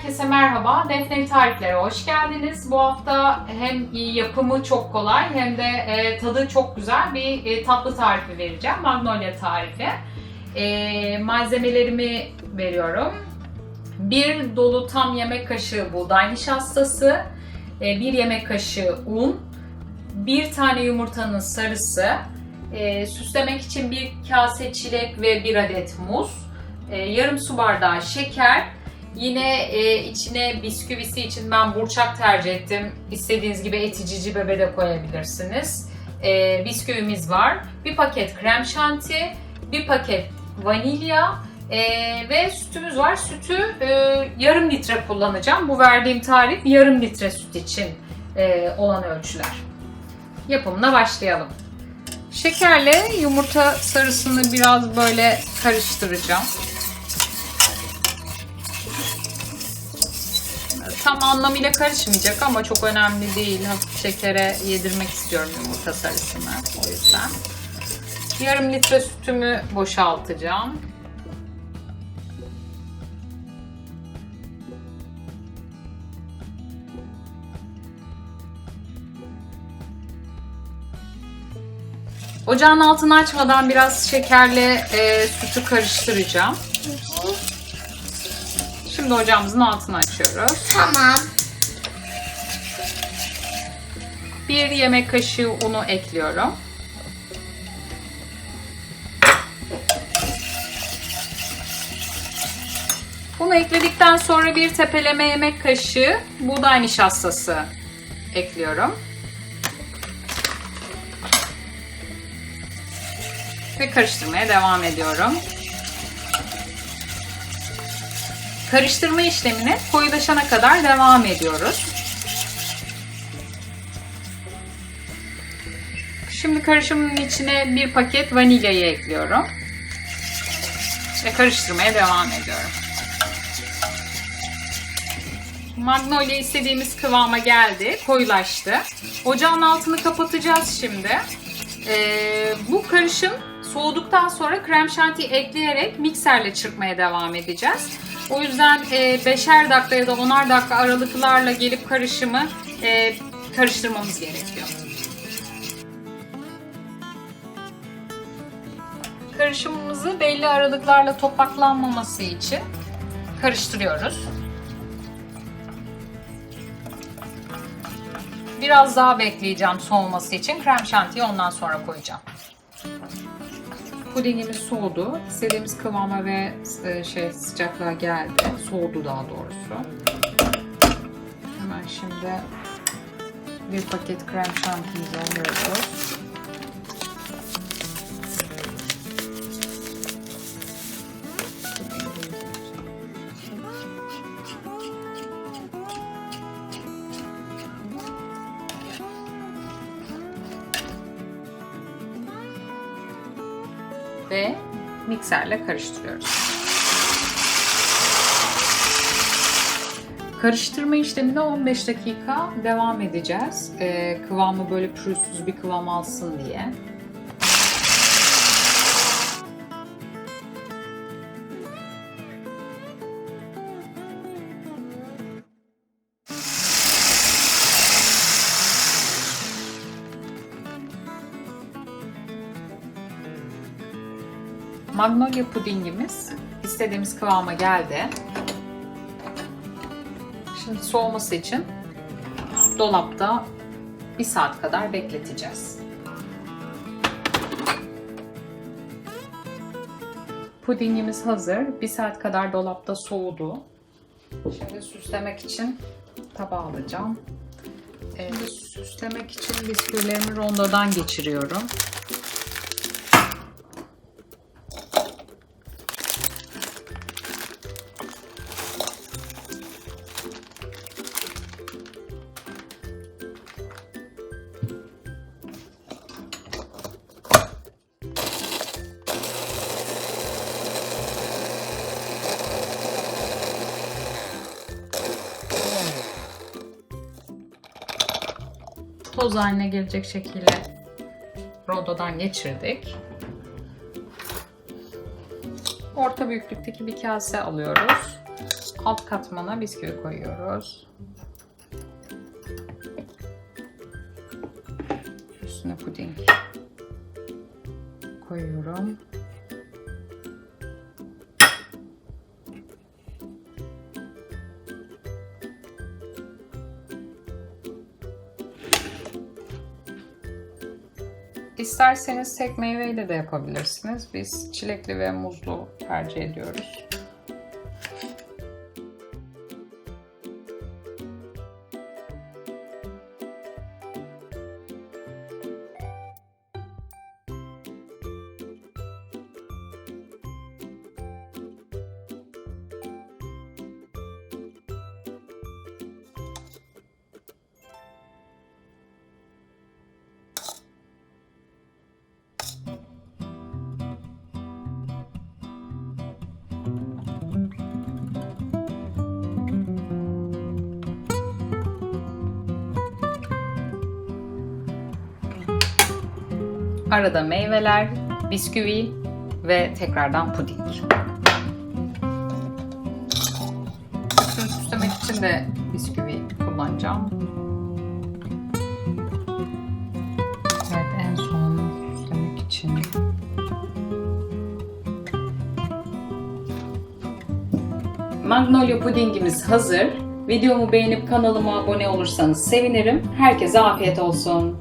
Herkese merhaba. Defne Tariflere hoş geldiniz. Bu hafta hem yapımı çok kolay hem de e, tadı çok güzel bir e, tatlı tarifi vereceğim. Magnolia tarifi. E, malzemelerimi veriyorum. Bir dolu tam yemek kaşığı buğday nişastası, e, bir yemek kaşığı un, bir tane yumurtanın sarısı, e, süslemek için bir kase çilek ve bir adet muz, e, yarım su bardağı şeker, Yine e, içine bisküvisi için ben burçak tercih ettim. İstediğiniz gibi etici bebe de koyabilirsiniz. E, bisküvimiz var. Bir paket krem şanti, bir paket vanilya e, ve sütümüz var. Sütü e, yarım litre kullanacağım. Bu verdiğim tarif yarım litre süt için e, olan ölçüler. Yapımına başlayalım. Şekerle yumurta sarısını biraz böyle karıştıracağım. Tam anlamıyla karışmayacak ama çok önemli değil. Hafif şekere yedirmek istiyorum yumurta sarısını. O yüzden. Yarım litre sütümü boşaltacağım. Ocağın altını açmadan biraz şekerle e, sütü karıştıracağım. Şimdi ocağımızın altını açıyoruz. Tamam. Bir yemek kaşığı unu ekliyorum. Bunu ekledikten sonra bir tepeleme yemek kaşığı buğday nişastası ekliyorum. Ve karıştırmaya devam ediyorum. Karıştırma işlemine koyulaşana kadar devam ediyoruz. Şimdi karışımın içine bir paket vanilyayı ekliyorum. Ve karıştırmaya devam ediyorum. Magnolia istediğimiz kıvama geldi, koyulaştı. Ocağın altını kapatacağız şimdi. Ee, bu karışım soğuduktan sonra krem şanti ekleyerek mikserle çırpmaya devam edeceğiz. O yüzden e, beşer dakika ya da onar dakika aralıklarla gelip karışımı e, karıştırmamız gerekiyor. Karışımımızı belli aralıklarla topaklanmaması için karıştırıyoruz. Biraz daha bekleyeceğim soğuması için. Krem şantiyi ondan sonra koyacağım. Pudingimiz soğudu. İstediğimiz kıvama ve e, şey sıcaklığa geldi. Soğudu daha doğrusu. Hemen şimdi bir paket krem şantimizi alıyoruz. Ve mikserle karıştırıyoruz. Karıştırma işlemine 15 dakika devam edeceğiz. Ee, kıvamı böyle pürüzsüz bir kıvam alsın diye. Magnolia pudingimiz istediğimiz kıvama geldi. Şimdi soğuması için dolapta bir saat kadar bekleteceğiz. Pudingimiz hazır. Bir saat kadar dolapta soğudu. Şimdi süslemek için tabağa alacağım. Ee, süslemek için bisküvilerimi rondodan geçiriyorum. Toz haline gelecek şekilde rododan geçirdik. Orta büyüklükteki bir kase alıyoruz. Alt katmana bisküvi koyuyoruz. Üstüne puding koyuyorum. İsterseniz tek meyveyle de yapabilirsiniz. Biz çilekli ve muzlu tercih ediyoruz. Arada meyveler, bisküvi ve tekrardan puding. Üstünü süslemek için de bisküvi kullanacağım. Evet en son süslemek için. Magnolia pudingimiz hazır. Videomu beğenip kanalıma abone olursanız sevinirim. Herkese afiyet olsun.